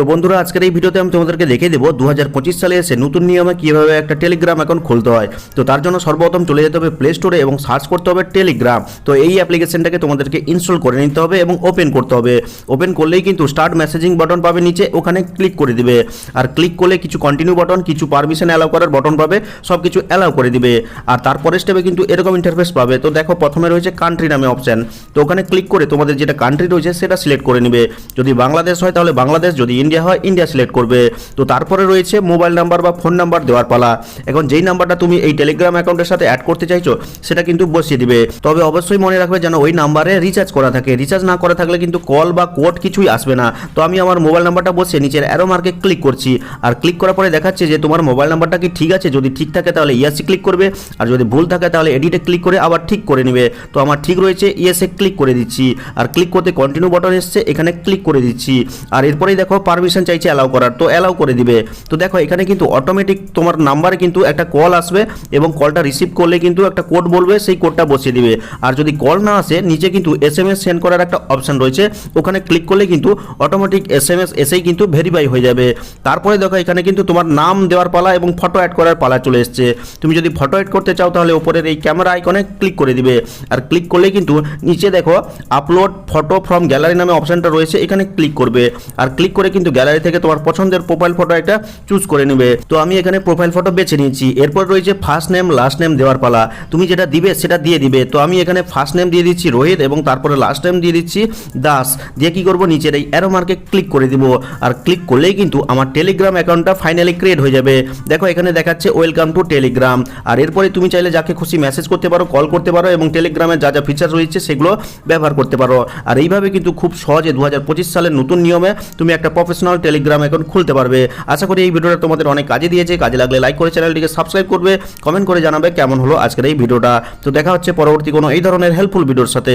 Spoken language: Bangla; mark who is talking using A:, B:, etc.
A: তো বন্ধুরা, আজকের এই ভিডিওতে আমি তোমাদেরকে দেখিয়ে দেবো দু হাজার পঁচিশ সালে এসে নতুন নিয়মে কীভাবে একটা টেলিগ্রাম অ্যাকাউন্ট খুলতে হয়। তো তার জন্য সর্বপ্রথম চলে যেতে হবে প্লে স্টোরে এবং সার্চ করতে হবে টেলিগ্রাম তো এই অ্যাপ্লিকেশনটাকে তোমাদেরকে ইনস্টল করে নিতে হবে এবং ওপেন করতে হবে। ওপেন করলেই কিন্তু স্টার্ট মেসেজিং বাটন পাবে নিচে, ওখানে ক্লিক করে দিবে। আর ক্লিক করলে কিছু কন্টিনিউ বাটন কিছু পারমিশন অ্যালাউ করার বাটন পাবে সব কিছু অ্যালাউ করে দিবে। আর তারপরে স্টেপে কিন্তু এরকম ইন্টারফেস পাবে। তো দেখো, প্রথমে রয়েছে কান্ট্রি নামে অপশন তো ওখানে ক্লিক করে তোমাদের যেটা কান্ট্রি রয়েছে, সেটা সিলেক্ট করে নিবে। যদি বাংলাদেশ হয়, তাহলে বাংলাদেশ, যদি ইন্ডিয়া হয়, ইন্ডিয়া সিলেক্ট করবে। তো তারপরে রয়েছে মোবাইল নাম্বার বা ফোন নাম্বার দেওয়ার পালা। এখন যেই নাম্বারটা তুমি এই টেলিগ্রাম অ্যাকাউন্টের সাথে অ্যাড করতে চাইছো, সেটা কিন্তু বসিয়ে দিবে। তবে অবশ্যই মনে রাখবে যেন ওই নাম্বারে রিচার্জ করা থাকে। রিচার্জ না করা থাকলে কিন্তু কল বা কোড কিছুই আসবে না। তো আমি আমার মোবাইল নাম্বারটা বসিয়ে নিচের অ্যারো মার্কে ক্লিক করছি। আর ক্লিক করার পরে দেখাচ্ছে যে তোমার মোবাইল নাম্বারটা কি ঠিক আছে? যদি ঠিক থাকে তাহলে ইয়াসি ক্লিক করবে। আর যদি ভুল থাকে তাহলে এডিটে ক্লিক করে আবার ঠিক করে নেবে। তো আমার ঠিক রয়েছে ইয়েসে ক্লিক করে দিচ্ছি। আর ক্লিক করতে কন্টিনিউ বটন এসছে, এখানে ক্লিক করে দিচ্ছি। আর এরপরেই দেখো পারমিশন চাইছে অ্যালাউ করার, তো অ্যালাউ করে দিবে। তো দেখো, এখানে কিন্তু অটোমেটিক তোমার নাম্বারে কিন্তু একটা কল আসবে এবং কলটা রিসিভ করলে কিন্তু একটা কোড বলবে, সেই কোডটা বসিয়ে দিবে। আর যদি কল না আসে, নিচে কিন্তু এস এম এস সেন্ড করার একটা অপশন রয়েছে। ওখানে ক্লিক করলে কিন্তু অটোমেটিক এস এম এস এসেই কিন্তু ভেরিফাই হয়ে যাবে। তারপরে দেখো, এখানে কিন্তু তোমার নাম দেওয়ার পালা এবং ফটো অ্যাড করার পালা চলে এসছে। তুমি যদি ফটো অ্যাড করতে চাও, তাহলে ওপরের এই ক্যামেরা আইকনে ক্লিক করে দিবে। আর ক্লিক করলে কিন্তু নিচে দেখো আপলোড ফটো ফ্রম গ্যালারি নামে অপশনটা রয়েছে, এখানে ক্লিক করবে। আর ক্লিক করে কিন্তু গ্যালারি থেকে তোমার পছন্দের প্রোফাইল ফটো একটা চুজ করে নেবে। তো আমি এখানে প্রোফাইল ফটো বেছে নিয়েছি। এরপর রয়েছে ফার্স্ট নেম লাস্ট নেম দেওয়ার পালা। তুমি যেটা দিবে সেটা দিয়ে দিবে। তো আমি এখানে ফার্স্ট নেম দিয়ে দিচ্ছি রোহিত এবং তারপরে লাস্ট নেম দিয়ে দিচ্ছি দাস। দিয়ে কি করব? নিচের এই অ্যারো মার্কে ক্লিক করে দিব। আর ক্লিক করলেই কিন্তু আমার টেলিগ্রাম অ্যাকাউন্টটা ফাইনালি ক্রিয়েট হয়ে যাবে। দেখো এখানে দেখাচ্ছে ওয়েলকাম টু টেলিগ্রাম আর এরপরে তুমি চাইলে যাকে খুশি মেসেজ করতে পারো কল করতে পারো এবং টেলিগ্রামে যা যা ফিচার রয়েছে সেগুলো ব্যবহার করতে পারো। আর এইভাবে কিন্তু খুব সহজে দু হাজার পঁচিশ সালের নতুন নিয়মে তুমি একটা প্রফেশনাল টেলিগ্রাম অ্যাকাউন্ট খুলতে পারবে। আশা করি এই ভিডিওটা তোমাদের অনেক কাজে দিয়েছে। কাজে লাগলে লাইক করে চ্যানেলটিকে সাবস্ক্রাইব করবে। কমেন্ট করে জানাবে কেমন হলো আজকের এই ভিডিওটা। তো দেখা হচ্ছে পরবর্তী কোনো এই ধরনের হেল্পফুল ভিডিওর সাথে।